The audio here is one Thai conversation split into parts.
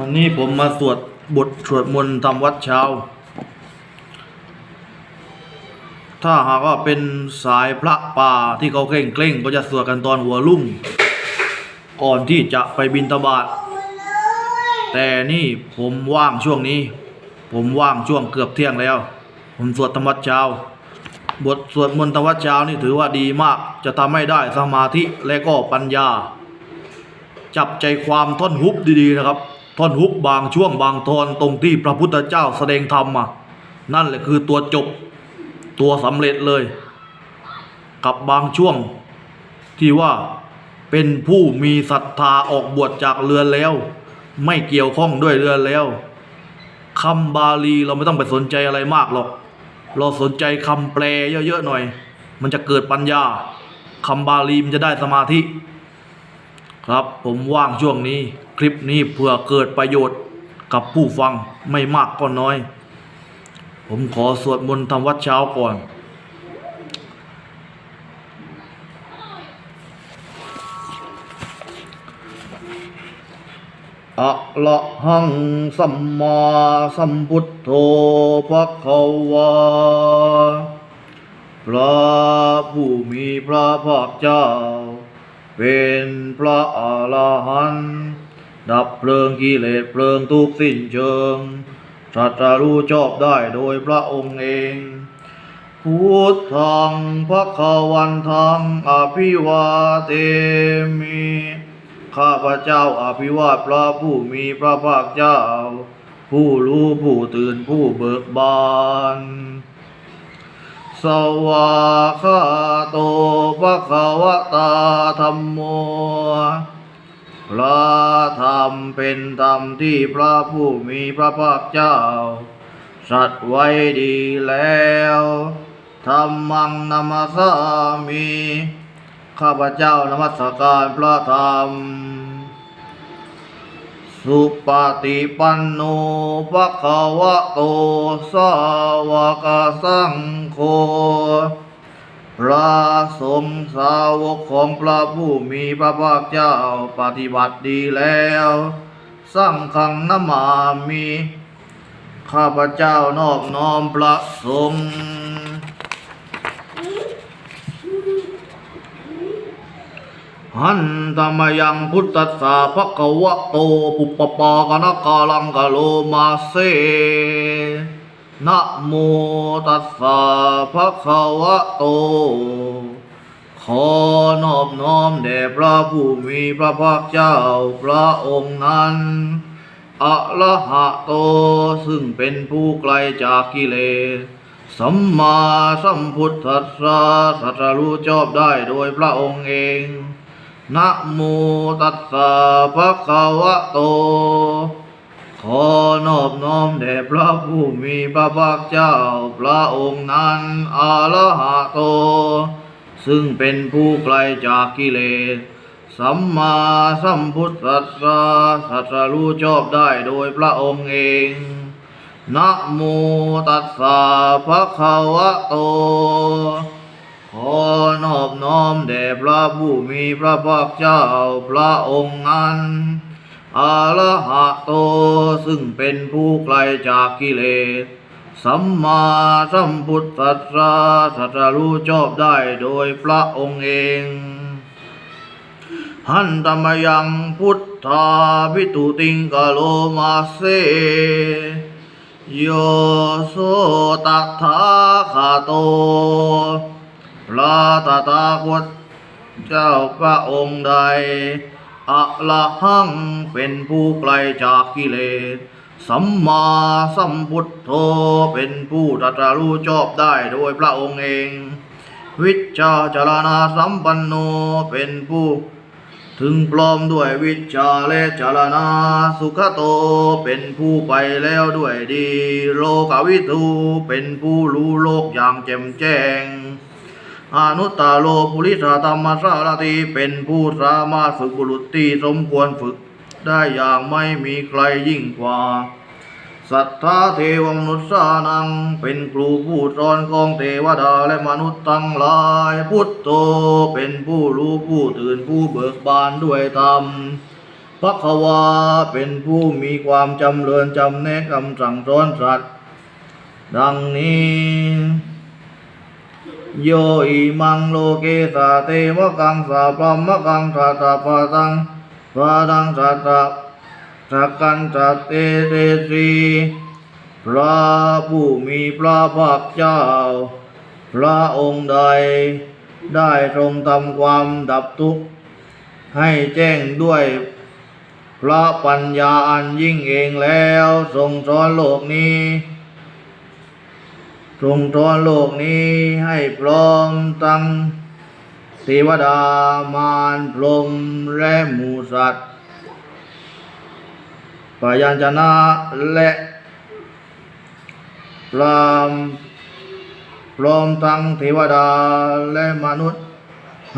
วันนี้ผมมาสวดบทสวดมนต์ทำวัดเช้า ถ้าหากว่าเป็นสายพระป่าที่เขาเคร่งเคร่งก็จะสวดกันตอนหัวลุ่ง ก่อนที่จะไปบินตบาตแต่นี่ผมว่างช่วงนี้ ผมว่างช่วงเกือบเที่ยงแล้ว ผมสวดธรรมวัดเช้า บทสวดมนต์ธรรมวัดเช้านี่ถือว่าดีมาก จะทำให้ได้สมาธิและก็ปัญญา จับใจความท่อนฮุบดีๆนะครับ ท่อนฮุบบางช่วงบางตอนตรงที่พระพุทธเจ้าแสดงธรรมมานั่นแหละคือตัวจบตัวสำเร็จเลย กับบางช่วงที่ว่าเป็นผู้มีศรัทธาออกบวชจากเรือนแล้ว ไม่เกี่ยวข้องด้วยเรือนแล้วคำบาลีเราไม่ต้องไปสนใจอะไรมากหรอก เราสนใจคำแปลเยอะๆหน่อย มันจะเกิดปัญญาคำบาลีมันจะได้สมาธิ ครับผมว่างช่วงนี้ คลิปนี้เพื่อเกิดประโยชน์กับผู้ฟังไม่มากก็น้อย ผมขอสวดมนต์ทำวัดเช้าก่อน อะละหังสัมมาสัมพุทโธภะคะวาพระผู้มีพระภาคเจ้า เป็นพระอรหันต์ ดับเพลิงกิเลสเพลิงทุกสิ้นเชิงตรัสรู้ชอบได้โดยพระองค์เองพุทธังพระควันทังอภิวาเทมิข้าพระเจ้าอภิวาทพระผู้มีพระภาคเจ้า ผู้รู้ผู้ตื่นผู้เบิกบานสวากขาโตภะคะวะตาธรรมโม พระธรรมเป็นธรรมที่พระผู้มีพระภาคเจ้า สัตว์ไว้ดีแล้วธรรมังนามาสามีข้าพเจ้านมัสการพระธรรม สุปฏิปันโนภะคะวะโตสาวกสังโฆ พระสงฆ์สาวกของพระผู้มีพระภาคเจ้าปฏิบัติดีแล้วสังฆังนมามี ข้าพเจ้านอบน้อมพระสงฆ์หันธรรมยังพุทธสสะภะคะวะโตปุปปปากนกาลังกะโลมาเส นะโมตัสสะภะคะวะโต ขอนอบน้อมแด่พระผู้มีพระภาคเจ้าพระองค์นั้น อะระหะโต ซึ่งเป็นผู้ไกลจากกิเลส สัมมาสัมพุทธัสสะสัตรู้ชอบได้โดยพระองค์เอง นะโมตัสสะภะคะวะโต ขอนอบน้อมแด่พระผู้มีพระภาคเจ้า พระองค์นั้นอาละหะโต ซึ่งเป็นผู้ไกลจากกิเลส สัมมาสัมพุทธัสสะสัตรู้ชอบได้โดยพระองค์เองนะโมตัสสะภะคะวะโต ขอนอบน้อมแด่พระผู้มีพระภาคเจ้า พระองค์นั้น อาละหะโต ซึ่งเป็นผู้ไกลจากกิเลส สัมมาสัมพุทธัสสะสัตรู้ชอบได้โดยพระองค์เองหันตมยังพุทธาพิตุติงกะโลมาเสโยโสตัทาคาโต พระตถาคตเจ้าพระองค์ใด อะละหังเป็นผู้ไกลจากกิเลส สัมมาสัมพุทโธเป็นผู้ตรัสรู้ชอบได้โดยพระองค์เอง วิชชาจารณาสัมปันโนเป็นผู้ถึงพร้อมด้วยวิชาและจารณาสุขโตเป็นผู้ไปแล้วด้วยดี โลกวิทูเป็นผู้รู้โลกอย่างแจ่มแจ้ง อนุตตาโลปุริสธรรมสารติเป็นผู้สามารถฝึกบุรุษที่สมควรฝึกได้อย่างไม่มีใครยิ่งกว่า สัทธาเทวมนุษย์สานัง เป็นครูผู้สอนของเทวดาและมนุษย์ทั้งหลาย พุทโธเป็นผู้รู้ผู้ตื่นผู้เบิกบานด้วยธรรมพระควาเป็นผู้มีความจำเริญจำแนกคำสั่งสอนสัตว์ดังนี้ โยอิมังโลเกสาเตวะกังสาพรหมกังสาตาปะตังปะตังสาตาสักกันสัตเตเตสีพระผู้มีพระภาคเจ้า พระองค์ใด ได้ทรงทำความดับทุกข์ ให้แจ้งด้วยพระปัญญาอันยิ่งเองแล้วทรงสอนโลกนี้ ทรงสอนโลกนี้ให้พร้อมตั้งเทวดามารพรมและหมูสัตว์ปยัญชนะและพรามพร้อมทั้งเทวดาและมนุษย์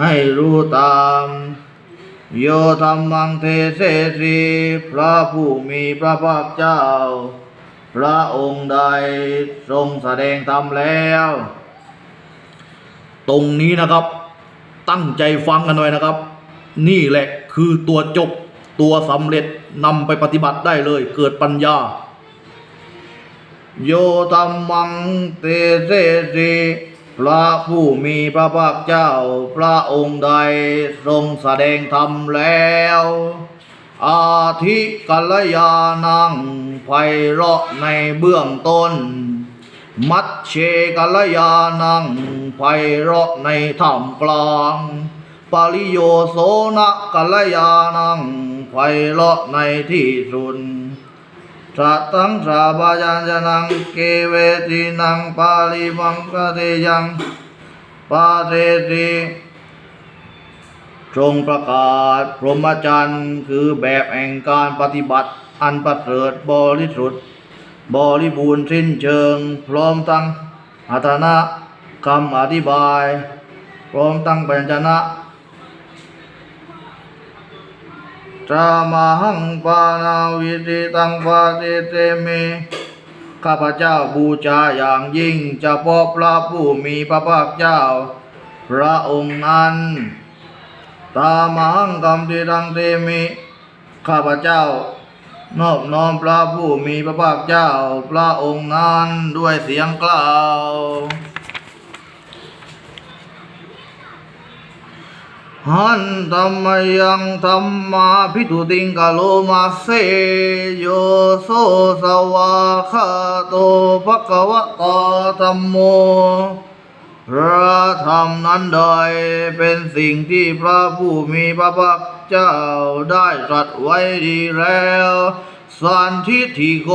ให้รู้ตาม โยธรรมังเทเสสีพระผู้มีพระภาคเจ้า พระองค์ใดทรงแสดงธรรมแล้ว ตรงนี้นะครับ ตั้งใจฟังกันหน่อยนะครับ นี่แหละคือตัวจบตัวสำเร็จนำไปปฏิบัติได้เลย เกิดปัญญา โยธรรมังเตเสสีพระผู้มีพระภาคเจ้า พระองค์ใดทรงแสดงธรรมแล้ว อาทิกัลยานัง ไพเราะในเบื้องต้น มัชเชกัลยานังไพเราะในท่ามกลางปริโยโสนะกัลยานังไพเราะในที่สุดสัตังสาบายัญจนังเกเวทินังปาลิมังกะเทยังปาเทติ ทรงประกาศพรหมจรรย์ คือแบบแห่งการปฏิบัติอันประเสริฐบริสุทธิ์บริบูรณ์สิ้นเชิง พร้อมทั้งอัตนะคำอธิบาย พร้อมทั้งปัญจนะจามาหังปานาวิติตังปาติเตเมข้าพเจ้าบูชาอย่างยิ่งเฉพาะพระผู้มีพระภาคเจ้า พระองค์นั้น ตามหังกัมติตังเตมิข้าพเจ้านอบน้อมพระผู้มีพระภาคเจ้า พระองค์นั้นด้วยเสียงกล่าว หันธรรมยังธรรมาพิทุติงกาโลมาเสโยโสสวาคาโตภะคะวะตาธัมโม พระธรรมนั้นใดเป็นสิ่งที่พระผู้มีพระภาคเจ้าได้ตรัสไว้ดีแล้วสันทิฏฐิโก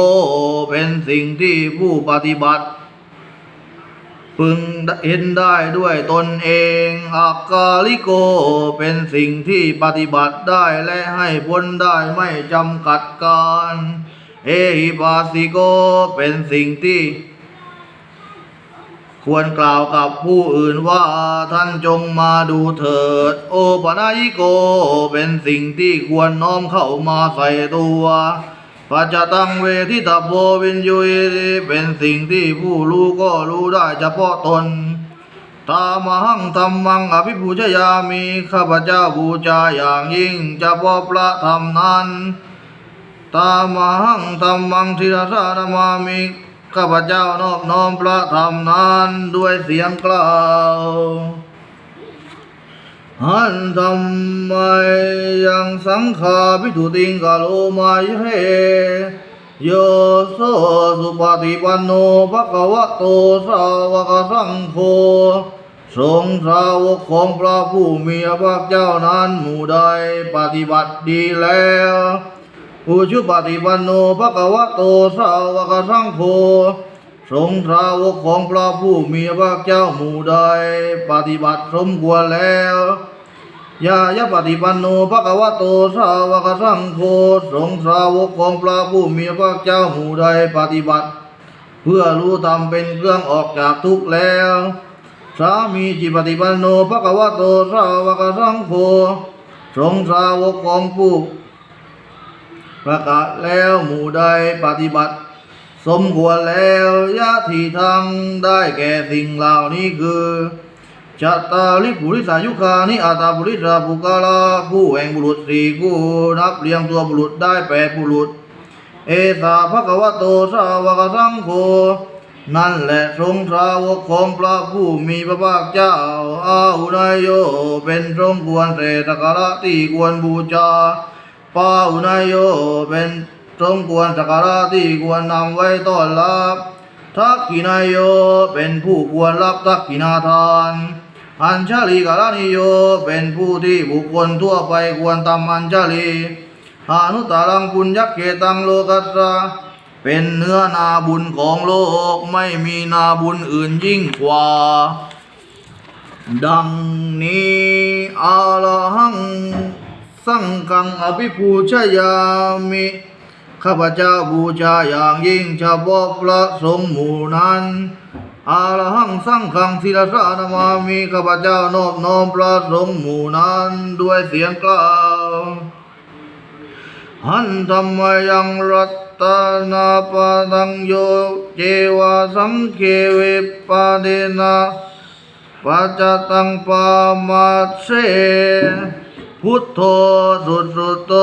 เป็นสิ่งที่ผู้ปฏิบัติ พึงเห็นได้ด้วยตนเองอากาลิโกเป็นสิ่งที่ปฏิบัติได้และให้ผลได้ไม่จำกัดการ เอหิปาสิโกเป็นสิ่งที่ ควรกล่าวกับผู้อื่นว่าท่านจงมาดูเถิด โอปนายิโก เป็นสิ่งที่ควรน้อมเข้ามาใส่ตัวปัจจตังเวทิตาโพวินยุยเป็นสิ่งที่ผู้รู้ก็รู้ได้เฉพาะตนตามหังธรรมังอภิปูชยามีข้าพเจ้าบูชาอย่างยิ่งเฉพาะพระธรรมนั้นตามหังธรรมังทิรสานามามิ ข้าพเจ้านอบน้อมพระธรรมนั้นด้วยเสียงกล่าวหันธรรมยังสังขาพิทุติงกาโลมายเฮโยโสสุปฏิปันโนภะคะวะโตสาวกสังโฆทรงสาวกของพระผู้มีพระเจ้านั้นหมู่ใดปฏิบัติดีแล้ว ผู้ชุปฏิปันโนภะคะวะโตสาวกสังโฆทรงสาวกของพระผู้มีพระเจ้าหมู่ใดปฏิบัติสมควรแล้วยายะปฏิปันโนภะคะวะโตสาวกสังโฆทรงสาวกของพระผู้มีพระเจ้าหมู่ใดปฏิบัติ เพื่อรู้ธรรมเป็นเครื่องออกจากทุกข์แล้วสามีจิปฏิปันโนภะคะวะโตสาวกสังโฆทรงสาวกของผู้ ประกาศแล้วหมู่ใดปฏิบัติ สมควรแล้วยะที่ทางได้แก่สิ่งเหล่านี้คือจัตตาลิปุริสายุคานิอาตาปุริสาปุกาลาผู้แห่งบุรุษสี่ผู้นับเรียงตัวบุรุษได้แปดบุรุษ เอสาภะควโตสาวกสังโฆนั่นแหละทรงสาวกของพระผู้มีพระภาคเจ้า อาหุนายโย เป็นทรงควรเสตการะที่ควรบูชา ปาหุนายโยเป็นทรงควรสักการะที่ควรนำไว้ต้อนรับทักขินายโยเป็นผู้ควรรับทักขินาทาน อัญชลีกาลนิโยเป็นผู้ที่บุคคลทั่วไปควรทำอัญชลีอานุตตรังปุญญเกตังโลกัสะเป็นเนื้อนาบุญของโลกไม่มีนาบุญอื่นยิ่งกว่า ดังนี้อาลหัง สังฆังอภิปูชยามิข้าพเจ้าบูชาอย่างยิ่งเฉพาะพระสงฆ์หมู่นั้นอาลหังสังฆังศิลสานามามิข้าพเจ้านอบน้อมพระสงฆ์หมู่นั้นด้วยเสียงกล่าวหันธรรมยังรัตนาปาังโยเจวาสังเคเวปาเดนะปัจจตังปามาเส พุทโธสุสุดโต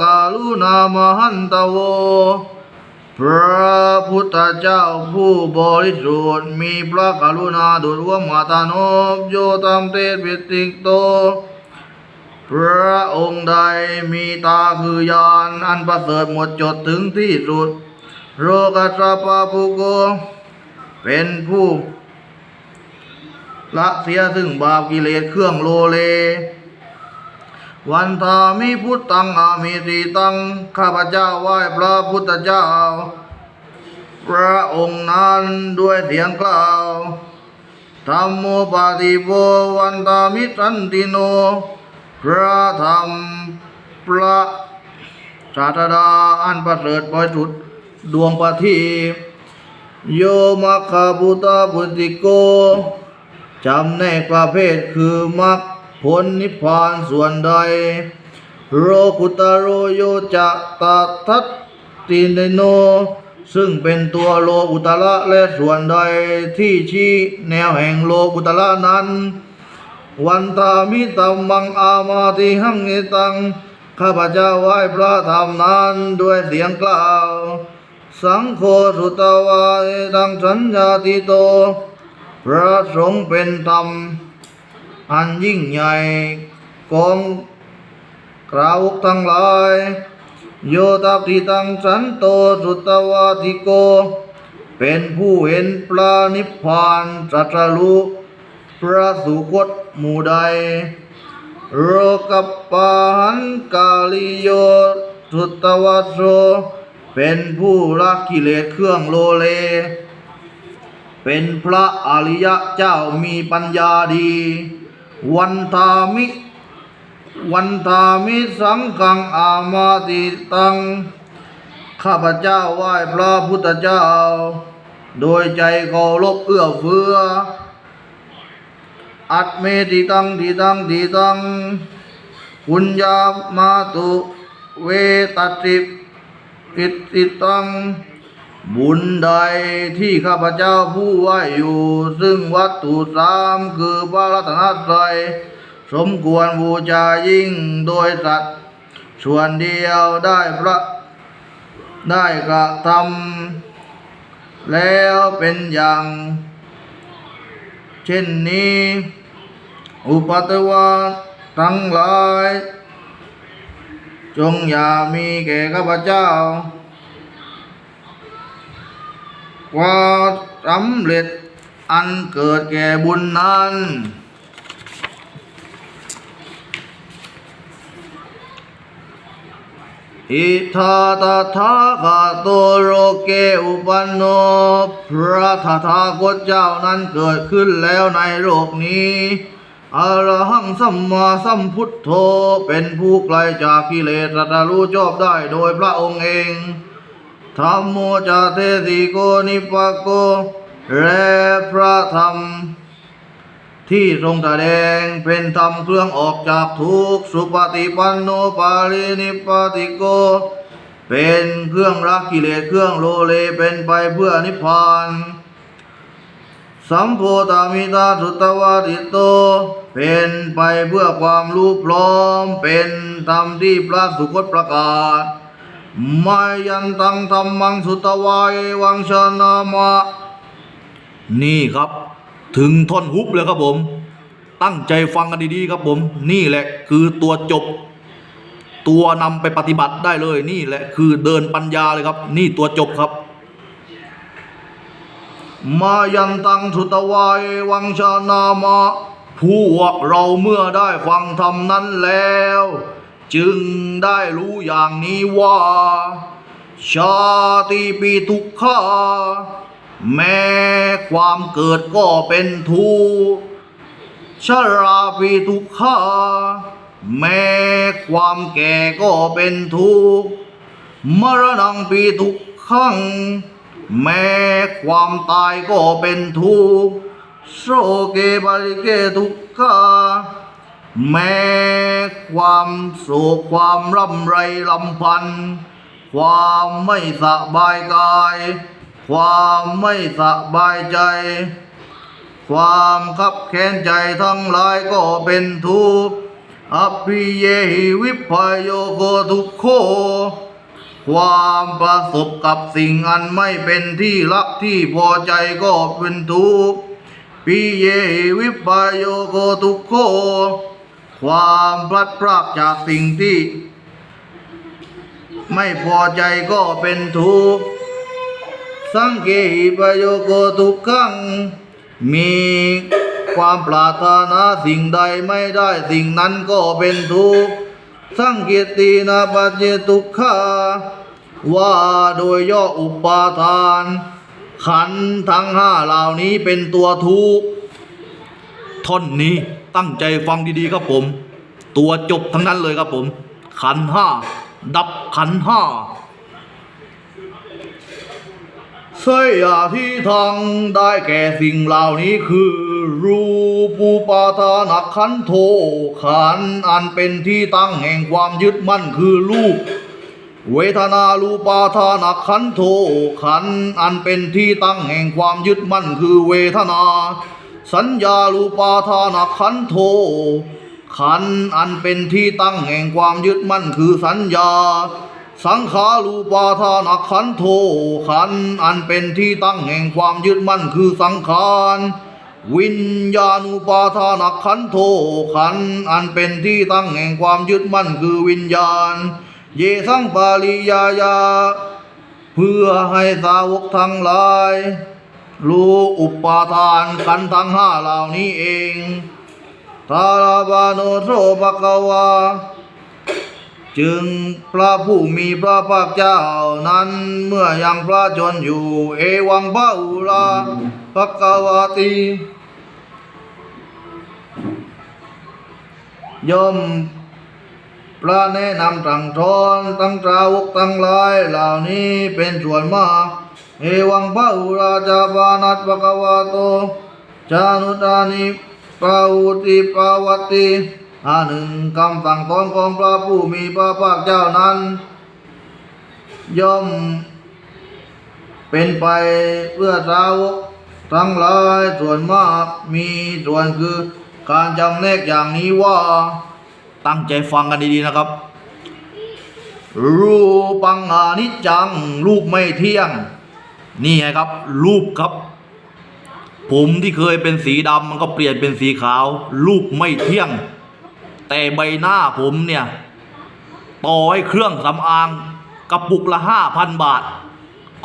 กาลุนามหันตโว พระพุทธเจ้าผู้บริสุทธิ์มีพระกรุณาดุจวมาตานพโยตามเตปิติกโต พระองค์ใดมีตาคือยานอันประเสริฐหมดจดถึงที่สุด โรกัสปาปุโก เป็นผู้ละเสียซึ่งบาปกิเลสเครื่องโลเล วันทามิพุทธังอามิติตัง ข้าพเจ้าไหว้พระพุทธเจ้า พระองค์นั้นด้วยเสียงกล่าวธรรมโมปาติโววันตามิสันติโน พระธรรมพระศาสดาอันประเสริฐบริสุทธิ์ดวงประทีปโยมัคคาบุตาบุติโกจำในกประเภทคือมรรค ผลนิพพานส่วนใด โรกุตโรโยจะตาทัตตินโน ซึ่งเป็นตัวโลกุตระและส่วนใดที่ชี้แนวแห่งโลกุตระนั้น วันตามิตัมมังอามาติหังเอตัง ข้าพเจ้าไหว้พระธรรมนั้นด้วยเสียงกล่าว สังโฆสุตวาเอตังสัญญาติโต พระสงฆ์เป็นธรรม อันยิ่งใหญ่กองกราวกทั้งหลายโยตัติตังสันโตสุตวาติโก เป็นผู้เห็นปลานิพพานตรัสรู้พระสุคตหมู่ใด โรกัปปาหันกาลิโยสุตวัสโสเป็นผู้ละกิเลสเครื่องโลเล เป็นพระอริยะเจ้ามีปัญญาดี วันทามิวันทามิสังฆังอามาติตัง ข้าพเจ้าไหว้พระพุทธเจ้า โดยใจเคารพเอื้อเฟื้อ อัตเมติตังติตังติตังปุญญามาตุเวตัสสิกิตติตัง บุญใดที่ข้าพเจ้าผู้ไหวอยู่ ซึ่งวัตถุสามคือพระรัตนตรัยสมควรบูชายิ่งโดยสัตว์ ส่วนเดียวได้พระได้กระทำแล้วเป็นอย่าง เช่นนี้ อุปตวาทั้งหลาย จงอย่ามีแก่ข้าพเจ้า ว่าสำเร็จอันเกิดแก่บุญนั้น อิทาตถาคาโตโรเกอุปันโนพระธถาคตเจ้านั้นเกิดขึ้นแล้วในโลกนี้อรหังสัมมาสัมพุทโธเป็นผู้ไกลจากกิเลสตรัสรู้ชอบได้โดยพระองค์เอง ธรรมโมจาเทสิโกนิปะโกและพระธรรม ที่ทรงแสดงเป็นธรรมเครื่องออกจากทุกข์สุปฏิปันโนปารินิปติโก เป็นเครื่องรักกิเลสเครื่องโลเลเป็นไปเพื่อนิพพานสสัมโพธามิตาสุตวาติโต เป็นไปเพื่อความรู้พร้อม เป็นธรรมที่พระสุคตประกาศ มายันตังธรรมังสุตวายวังชนามะ นี่ครับ ถึงท่อนฮุบเลยครับผม ตั้งใจฟังกันดีๆครับผม นี่แหละคือตัวจบ ตัวนำไปปฏิบัติได้เลยนี่แหละคือเดินปัญญาเลยครับ นี่ตัวจบครับ มายันตังสุตวายวังชนามะ พวกเราเมื่อได้ฟังธรรมนั้นแล้ว จึงได้รู้อย่างนี้ว่า ชาติปีทุกขาแม้ความเกิดก็เป็นทุกข์ชราปีทุกขาแม้ความแก่ก็เป็นทุกข์มรณงปีทุกขัง แม้ความตายก็เป็นทุกข์โสเกบาลิเกทุกขา แม้ความโศกความร่ำไรลำพัน ความไม่สบายกาย ความไม่สบายใจ ความคับแค้นใจทั้งหลายก็เป็นทุกข์อภิเยหิวิปโยโกทุกโค ความประสบกับสิ่งอันไม่เป็นที่รักที่พอใจก็เป็นทุกข์ปิเยหิวิปโยโกทุกโค ความพลัดพรากจากสิ่งที่ ไม่พอใจก็เป็นทุกข์สังเกหิปโยโกทุกขัง มีความปรารถนาสิ่งใดไม่ได้สิ่งนั้นก็เป็นทุกข์สังเกตีนาปัจเจทุขาว่าโดยย่ออุปาทาน ขันธ์ทั้งห้าเหล่านี้เป็นตัวทุกข์ ท่อนนี้ตั้งใจฟังดีๆครับผม ตัวจบทั้งนั้นเลยครับผม ขันห้าดับขันห้าสยาที่ทางได้แก่สิ่งเหล่านี้คือ รูปูปาทานักขันโทขันอันเป็นที่ตั้งแห่งความยึดมั่นคือรูป เวทนารูปาทานักขันโทขันอันเป็นที่ตั้งแห่งความยึดมั่นคือเวทนา สัญญารูปาทานักขันโท ขันอันเป็นที่ตั้งแห่งความยึดมั่นคือสัญญา สังขารูปาทานักขันโท ขันอันเป็นที่ตั้งแห่งความยึดมั่นคือสังขารวิญญาณุปาทานักขันโทขันอันเป็นที่ตั้งแห่งความยึดมั่นคือวิญญาณ เยสังปาลิยายา เพื่อให้สาวกทั้งหลาย รู้อุปาทานขันทั้งห้าเหล่านี้เองทาราบาโนโสภะคะวา จึงพระผู้มีพระภาคเจ้านั้นเมื่อยังพระชนอยู่ เอวังพระอุราภควาติย่อมพระแนะนำสั่งสอนตั้งตราวกทั้งลายเหล่านี้เป็นส่วนมาก เอวังพระอุราจาบานัตภควาโตจานุตานิปาวุติปาวัตติอาหนึ่งคำสั่งสอนของพระผู้มีพระภาคเจ้านั้น ย่อมเป็นไปเพื่อสาวกทั้งหลายส่วนมากมีส่วนคือการจำแนกอย่างนี้ว่าตั้งใจฟังกันดีๆนะครับ รูปังอานิจจังรูปไม่เที่ยง นี่ไงครับ รูปครับ ผมที่เคยเป็นสีดำมันก็เปลี่ยนเป็นสีขาว รูปไม่เที่ยง แต่ใบหน้าผมเนี่ย ต่อให้เครื่องสำอางกระปุกละห้าพันบาท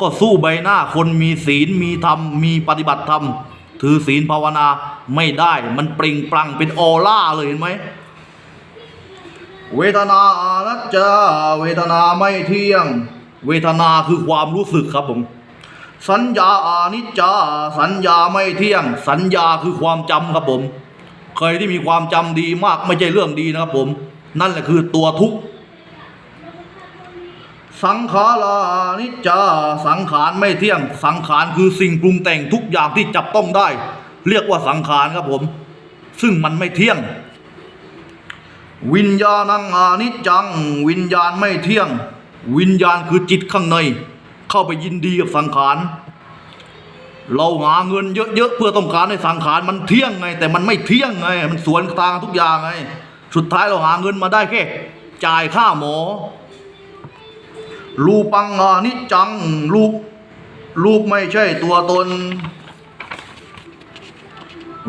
ก็สู้ใบหน้าคนมีศีลมีธรรม มีปฏิบัติธรรม ถือศีลภาวนาไม่ได้มันเปล่งปลั่งเป็นออร่าเลยเห็นไหมเวทนาอานัจจาเวทนาไม่เที่ยง เวทนาคือความรู้สึกครับผม สัญญาอานิจจา สัญญาไม่เที่ยง สัญญาคือความจำครับผม ใครที่มีความจำดีมากไม่ใช่เรื่องดีนะครับผม นั่นแหละคือตัวทุกข์ สังขารานิจจา สังขารไม่เที่ยง สังขารคือสิ่งปรุงแต่งทุกอย่างที่จับต้องได้ เรียกว่าสังขารครับผม ซึ่งมันไม่เที่ยง วิญญาณังอานิจจัง วิญญาณไม่เที่ยง วิญญาณคือจิตข้างใน เข้าไปยินดีกับสังขาร เราหาเงินเยอะๆเพื่อต้องการให้สังขารมันเที่ยงไง แต่มันไม่เที่ยงไง มันสวนทางทุกอย่างไง สุดท้ายเราหาเงินมาได้แค่จ่ายค่าหมอ รูปังอานิจจังรูปรูปไม่ใช่ตัวตน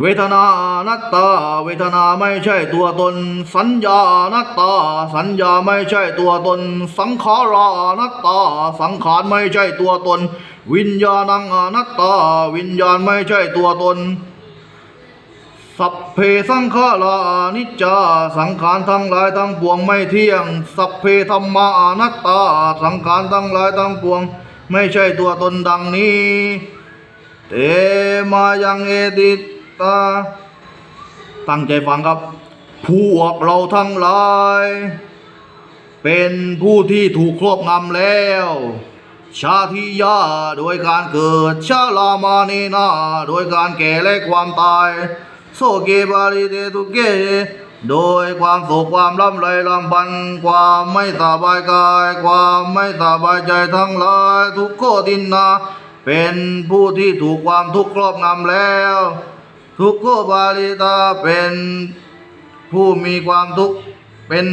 เวทนานัตตา เวทนาไม่ใช่ตัวตน สัญญานัตตา สัญญาไม่ใช่ตัวตน สังขารานัตตา สังขารไม่ใช่ตัวตน วิญญาณังอนัตตา วิญญาณไม่ใช่ตัวตน สัพเพสังขารานิจจา สังขารทั้งหลายทั้งปวงไม่เที่ยง สัพเพธรรมานัตตา สังขารทั้งหลายทั้งปวง ไม่ใช่ตัวตนดังนี้ เตมายังเอติ ตา ตั้งใจฟังครับ พวกเราทั้งหลาย เป็นผู้ที่ถูกครอบงำแล้ว ชาติยาโดยการเกิด ชาลามานีนาโดยการแก่และความตาย โซเกบาลิเตตุเก โดยความโศกความลำไรลำพัน ความไม่สบายกาย ความไม่สบายใจทั้งหลาย ทุกโคตินนาเป็นผู้ที่ถูกความทุกข์ครอบงำแล้ว ทุกโคบาลิตาเป็นผู้มีความทุกข์เป็น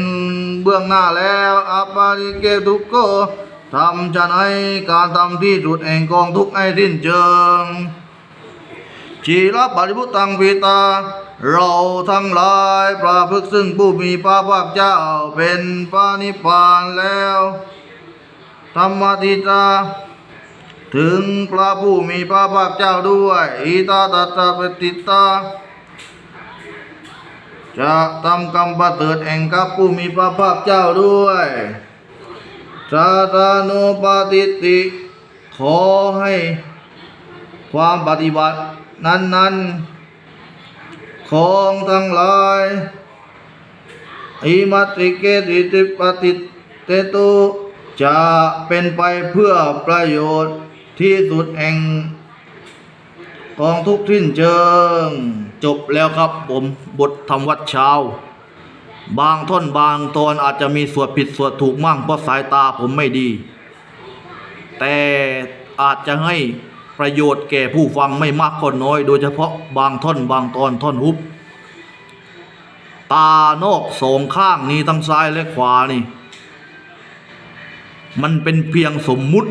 เบื้องหน้าแล้วอัปปาริเกทุกโกทำจะให้การทำที่สุดแห่งกองทุกข์ให้สิ้นเชิงชีรปริพุตังปีตา เราทั้งหลายพระพึกซึ่งผู้มีพระภาคเจ้าเป็นพระนิพพานแล้ว ธรรมติตา ถึงพระผู้มีพระภาคเจ้าด้วยอิตาตัตปฏิตาจะทำกรรมประเสริฐแห่งกับผู้มีพระภาคเจ้าด้วยสาธานุปฏิติ ขอให้ความปฏิบัตินั้น ๆ ของทั้งหลายอิมัตติเกติติปฏิเตตุจะเป็นไปเพื่อประโยชน์ ที่สุดแห่งกองทุกทิ้นเชิง จบแล้วครับผมบทธรรมวัดเช้า บางท่อนบางตอนอาจจะมีสวดผิดสวดถูกมั่งเพราะสายตาผมไม่ดี แต่อาจจะให้ประโยชน์แก่ผู้ฟังไม่มากก็น้อย โดยเฉพาะบางท่อนบางตอนท่อนฮุบตานอกสองข้างนี้ทั้งซ้ายและขวานี่ มันเป็นเพียงสมมุติ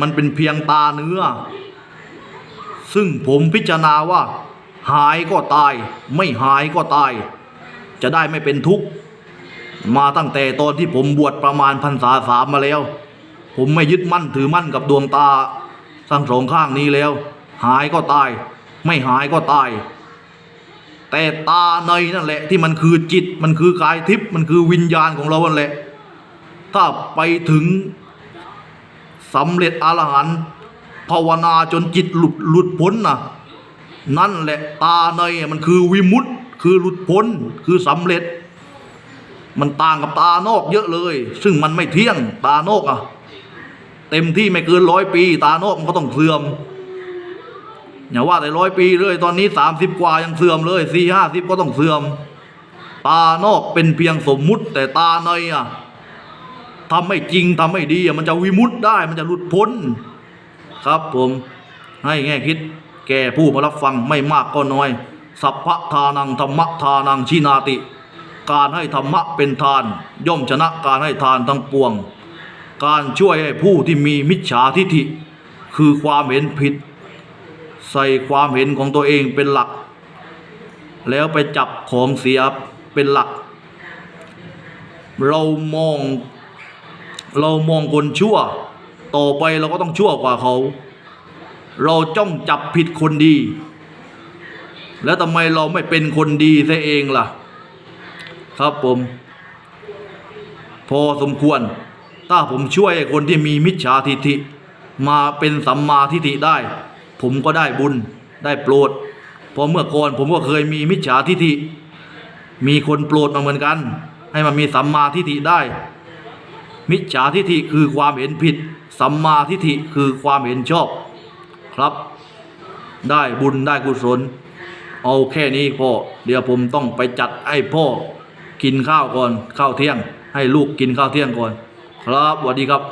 มันเป็นเพียงตาเนื้อ ซึ่งผมพิจารณาว่า หายก็ตาย ไม่หายก็ตาย จะได้ไม่เป็นทุกข์มาตั้งแต่ตอนที่ผมบวชประมาณพรรษาสามมาแล้ว ผมไม่ยึดมั่นถือมั่นกับดวงตาทั้งสองข้างนี้แล้ว หายก็ตาย ไม่หายก็ตาย แต่ตาในนั่นแหละ ที่มันคือจิตมันคือกายทิพย์มันคือวิญญาณของเรานั่นแหละ ถ้าไปถึง สำเร็จอรหันต์ภาวนาจนจิตหลุดหลุดพ้นนะนั่นแหละตาในมันคือวิมุตติคือหลุดพ้นคือสำเร็จ มันต่างกับตานอกเยอะเลย ซึ่งมันไม่เที่ยงตานอกอะเต็มที่ไม่เกินร้อยปี ตานอกมันก็ต้องเสื่อมอย่าว่าแต่ร้อยปีเลย ตอนนี้สามสิบกว่ายังเสื่อมเลยสี่ห้าสิบก็ต้องเสื่อม ตานอกเป็นเพียงสมมุติแต่ตาในอะ ทำไม่จริงทำไม่ดีมันจะวิมุตติได้มันจะหลุดพ้น ครับผมให้แง่คิดแก่ผู้มารับฟังไม่มากก็น้อย สัพพะทานังธรรมะทานังชินาติ การให้ธรรมะเป็นทาน ย่อมชนะการให้ทานทั้งปวง การช่วยให้ผู้ที่มีมิจฉาทิฐิ คือความเห็นผิด ใส่ความเห็นของตัวเองเป็นหลัก แล้วไปจับของเสียเป็นหลัก เรามอง เรามองคนชั่ว ต่อไปเราก็ต้องชั่วกว่าเขา เราจ้องจับผิดคนดี แล้วทำไมเราไม่เป็นคนดีซะเองล่ะ ครับผม พอสมควร ถ้าผมช่วยคนที่มีมิจฉาทิฐิ มาเป็นสัมมาทิฏฐิได้ ผมก็ได้บุญได้โปรดเพราะเมื่อก่อนผมก็เคยมีมิจฉาทิฐิ มีคนโปรดมาเหมือนกัน ให้มันมีสัมมาทิฏฐิได้ มิจฉาทิฏฐิคือความเห็นผิด สัมมาทิฏฐิคือความเห็นชอบ ครับ ได้บุญได้กุศล เอาแค่นี้พ่อ เดี๋ยวผมต้องไปจัดให้พ่อ กินข้าวก่อนข้าวเที่ยง ให้ลูกกินข้าวเที่ยงก่อน ครับสวัสดีครับ